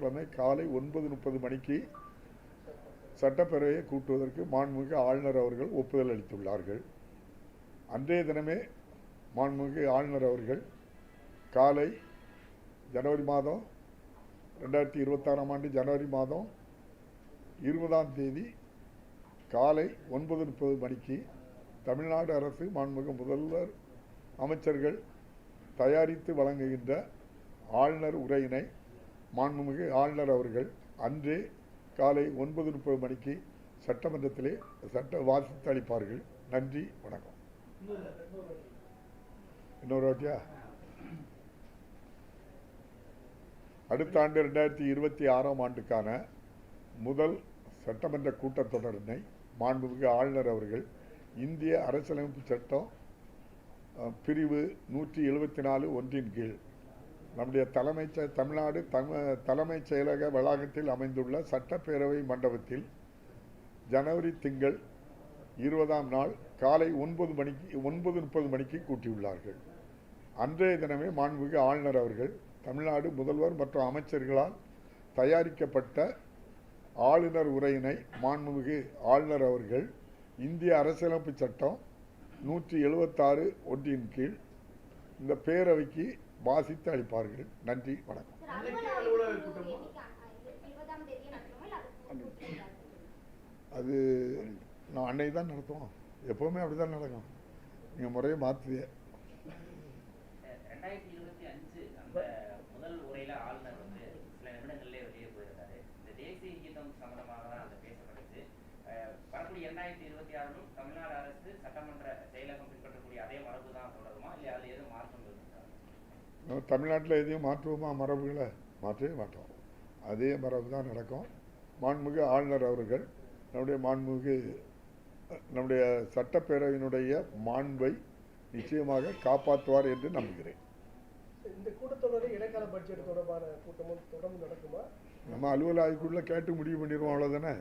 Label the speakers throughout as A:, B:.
A: வியாழக்கிழமை காலை ஒன்பது முப்பது மணிக்கு சட்டப்பேரவையை கூட்டுவதற்கு மாண்புமிகு ஆளுநர் அவர்கள் ஒப்புதல் அளித்துள்ளார்கள். அன்றைய தினமே மாண்புமிகு ஆளுநர் அவர்கள் காலை ஜனவரி மாதம் ரெண்டாயிரத்தி இருபத்தாறாம் ஆண்டு ஜனவரி மாதம் இருபதாம் தேதி காலை ஒன்பது முப்பது மணிக்கு தமிழ்நாடு அரசு மாண்புமிகு முதல்வர் அமைச்சர்கள் தயாரித்து வழங்குகின்ற ஆளுநர் உரையினை மாண்புமிகு ஆளுநர் அவர்கள் அன்றே காலை ஒன்பது முப்பது மணிக்கு சட்டமன்றத்திலே சட்ட வாசித்து அளிப்பார்கள். நன்றி வணக்கம். இன்னொரு வாட்டியா? அடுத்த ஆண்டு ரெண்டாயிரத்தி இருபத்தி ஆறாம் ஆண்டுக்கான முதல் சட்டமன்ற கூட்டத்தொடரினை மாண்புமிகு ஆளுநர் அவர்கள் இந்திய அரசியலமைப்பு சட்டம் பிரிவு நூற்றி எழுபத்தி நாலு ஒன்றின் கீழ் நம்முடைய தலைமைச் தமிழ்நாடு தம தலைமைச் செயலக வளாகத்தில் அமைந்துள்ள சட்டப்பேரவை மண்டபத்தில் ஜனவரி திங்கள் இருபதாம் நாள் காலை ஒன்பது மணிக்கு ஒன்பது முப்பது மணிக்கு கூட்டியுள்ளார்கள். அன்றைய தினமே மாண்புமிகு ஆளுநர் அவர்கள் தமிழ்நாடு முதல்வர் மற்றும் அமைச்சர்களால் தயாரிக்கப்பட்ட ஆளுநர் உரையினை மாண்புமிகு ஆளுநர் அவர்கள் இந்திய அரசியலமைப்பு சட்டம் நூற்றி எழுபத்தாறு ஒன்றின் கீழ் இந்த பேரவைக்கு வாசித்து அளிப்பார்கள் நன்றி வணக்கம். அது நான் அன்னைக்கு தான் நடத்துவோம். எப்போவுமே அப்படி தான் நடக்கும். நீங்கள் முறையை மாற்றுதே
B: ரெண்டாயிரத்தி இருபத்தி அஞ்சு அந்த முதல் உரையில ஆளுநர் வந்து சில நிமிடங்கள்லயே வெளியே போயிருந்தாரு. இந்த தேசிய கீதம் சம்பந்தமாக தான் அந்த பேசப்பட்டுச்சு. வரக்கூடிய இரண்டாயிரத்தி இருபத்தி ஆறிலும் தமிழ்நாடு அரசு சட்டமன்ற செயலகம் பின்பற்றக்கூடிய அதே மரபு
A: தமிழ்நாட்டில் எதையும் மாற்றுவோமா? மரபுகளை மாற்றவே மாட்டோம். அதே மரபு தான் நடக்கும். மாண்புமிகு ஆளுநர் அவர்கள் நம்முடைய மாண்புமிகு நம்முடைய சட்டப்பேரவையினுடைய மாண்பை நிச்சயமாக காப்பாற்றுவார் என்று நம்புகிறேன்.
C: இந்த கூட்டத்தொடரில் இடைக்கால பட்ஜெட் தொடர்பான கூட்டமும் தொடர்ந்து நடக்குமா?
A: நம்ம அலுவல் ஆய்வுக்குள்ளே கேட்டு முடிவு பண்ணிடுவோம் அவ்வளோதானே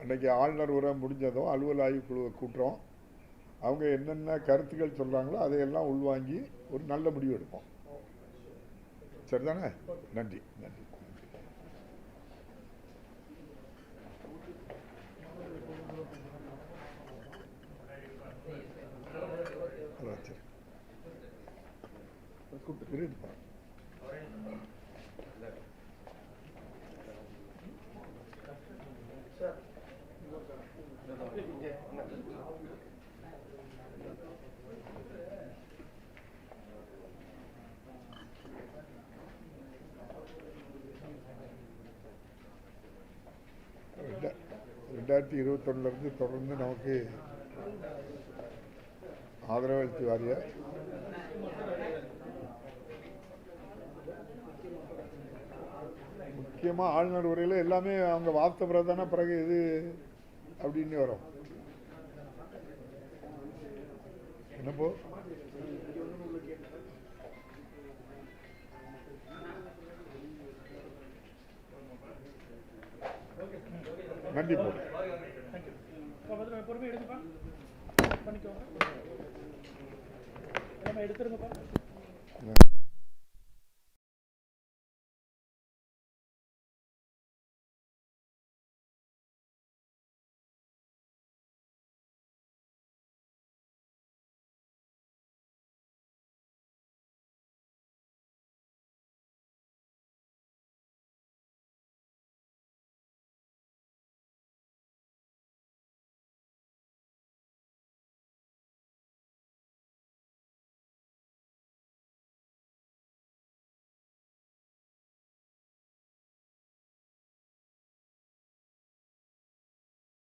A: அன்னைக்கு ஆளுநர் உரை முடிஞ்சதும் அலுவல் ஆய்வுக்குழுவை கூட்டுறோம். அவங்க என்னென்ன கருத்துக்கள் சொல்கிறாங்களோ அதையெல்லாம் உள்வாங்கி ஒரு நல்ல முடிவு எடுப்போம். சரிதானே? நன்றி நன்றி கூப்பிட்டு சரி கூப்பிட்டு ரெண்டாயிரத்தி இருபத்தொன்னுலேருந்து தொடர்ந்து நமக்கு ஆதரவளித்து வாரிய முக்கியமாக ஆளுநர் உரையில் எல்லாமே அவங்க வார்த்தை பிரதான பிறகு இது அப்படின்னு வரும். என்னப்போ? நன்றி போ
D: பொறுமை எடுங்கப்பா பண்ணிக்கோங்க. எடுத்துருங்கப்பா.